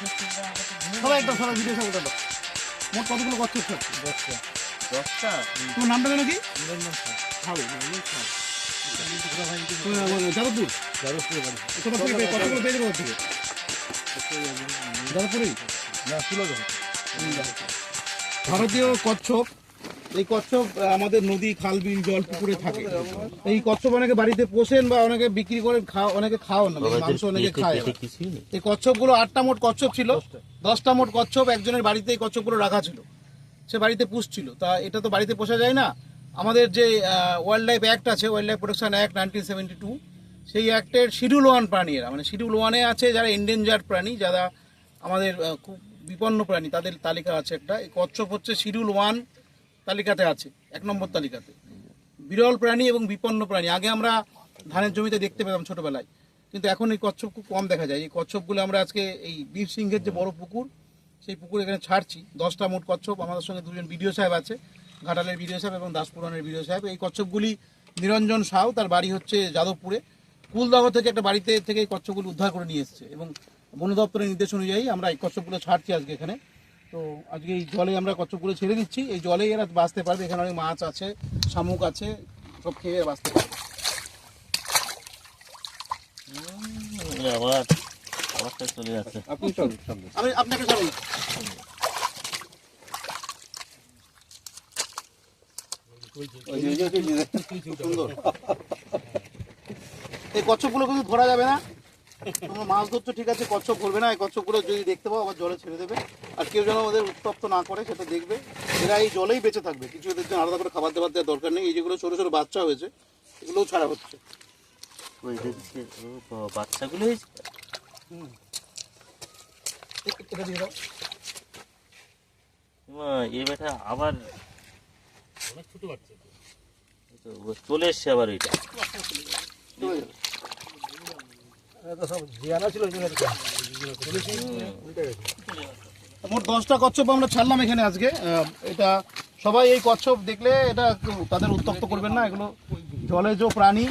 দাও ভিডিও সব দাও মোট কতগুলো গছ থাকছে দশটা। দশটা? তোমার নামটা যেন কি? ছাড়ো যাদবপুর? যাদবপুরে পেয়ে- কতগুলো থেকে যাদবপুরেই? না ষোলো ভারতীয় কচ্ছপ। এই কচ্ছপ আমাদের নদী খাল বিল জল পুকুরে থাকে। এই কচ্ছপ অনেকে বাড়িতে পোষেন বা অনেকে বিক্রি করে খাওয়া অনেকে খাওয়ান না মাংস অনেকে খায় এই কচ্ছপগুলো আটটা মোট কচ্ছপ ছিল। দশটা। মোট কচ্ছপ একজনের বাড়িতে এই কচ্ছপগুলো রাখা ছিল। সে বাড়িতে পুষছিল। তা এটা তো বাড়িতে পোষা যায় না। আমাদের যে ওয়াইল্ড লাইফ অ্যাক্ট আছে wild life protection act nineteen seventy two সেই অ্যাক্টের শিডিউল ওয়ান প্রাণী এরা মানে শিডিউল ওয়ানে আছে যারা এন্ডেঞ্জার্ড প্রাণী যারা আমাদের খুব বিপন্ন প্রাণী তাদের তালিকা আছে একটা। এই কচ্ছপ হচ্ছে শিডিউল ওয়ান তালিকাতে আছে, এক নম্বর তালিকাতে। বিরল প্রাণী এবং বিপন্ন প্রাণী। আগে আমরা ধানের জমিতে দেখতে পেতাম ছোটবেলায়, কিন্তু এখন এই কচ্ছপ খুব কম দেখা যায়। এই কচ্ছপগুলো আমরা আজকে এই বীর সিংহের যে বড় পুকুর, সেই পুকুর এখানে ছাড়ছি। দশটা মোট কচ্ছপ, আমাদের সঙ্গে দুজন বিডিও সাহেব আছে, ঘাটালের বিডিও সাহেব এবং দাসপুরানের বিডিও সাহেব। এই কচ্ছপগুলি নিরঞ্জন সাউ, তার বাড়ি হচ্ছে যাদবপুরে। কুলদহ থেকে একটা বাড়িতে থেকে এই কচ্ছপগুলো উদ্ধার করে নিয়ে এসছে এবং বন দপ্তরের নির্দেশ অনুযায়ী আমরা এই কচ্ছপগুলো ছাড়ছি আজকে এখানে। তো আজকে এই জলে আমরা কচ্ছপগুলো ছেড়ে দিচ্ছি। এই জলেই এরা বাঁচতে পারবে। এখানে অনেক মাছ আছে শামুক আছে সব খেয়ে এরা বাঁচতে পারবে। আবার চলে যাচ্ছে। আপনি চলুন আমি আপনাকে চলুন সুন্দর। এই কচ্ছপগুলো কিন্তু ধরা যাবে না। তোমরা মাছ ধরছো ঠিক আছে কচ্ছপ ধরবে না এই কচ্ছপগুলো যদি দেখতে পাও আবার জলে ছেড়ে দেবে। আর কেউ যেন ওদের উত্তপ্ত না করে সেটা দেখবে। এরা এই জলেই বেঁচে থাকবে। কিছু ওদের জন্য আলাদা করে খাবার দাবার দেওয়ার দরকার নেই। এই যেগুলো ছোটো ছোটো বাচ্চা হয়েছে এগুলোও ছাড়া হচ্ছে। ওই দেখছি বাচ্চাগুলো হয়েছে? এ বেটা আবার অনেক ছোট বাচ্চা। চলে এসছে আবার ওইটা চলে যাবে এটা সব জিয়ানা ছিল মোট দশটা কচ্ছপ আমরা ছাড়লাম এখানে আজকে। এটা সবাই এই কচ্ছপ দেখলে এটা তাদের উত্তপ্ত করবেন না এগুলো জলজ প্রাণী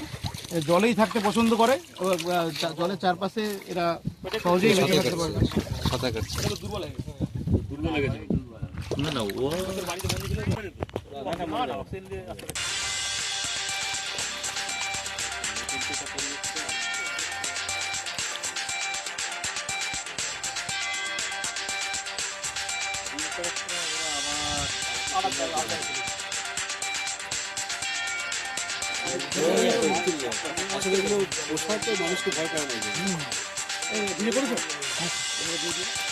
জলেই থাকতে পছন্দ করে। জলের চারপাশে এরা সহজেই বেঁচে থাকতে পারবে। না না ও আসলে মানুষকে ভয় পায় না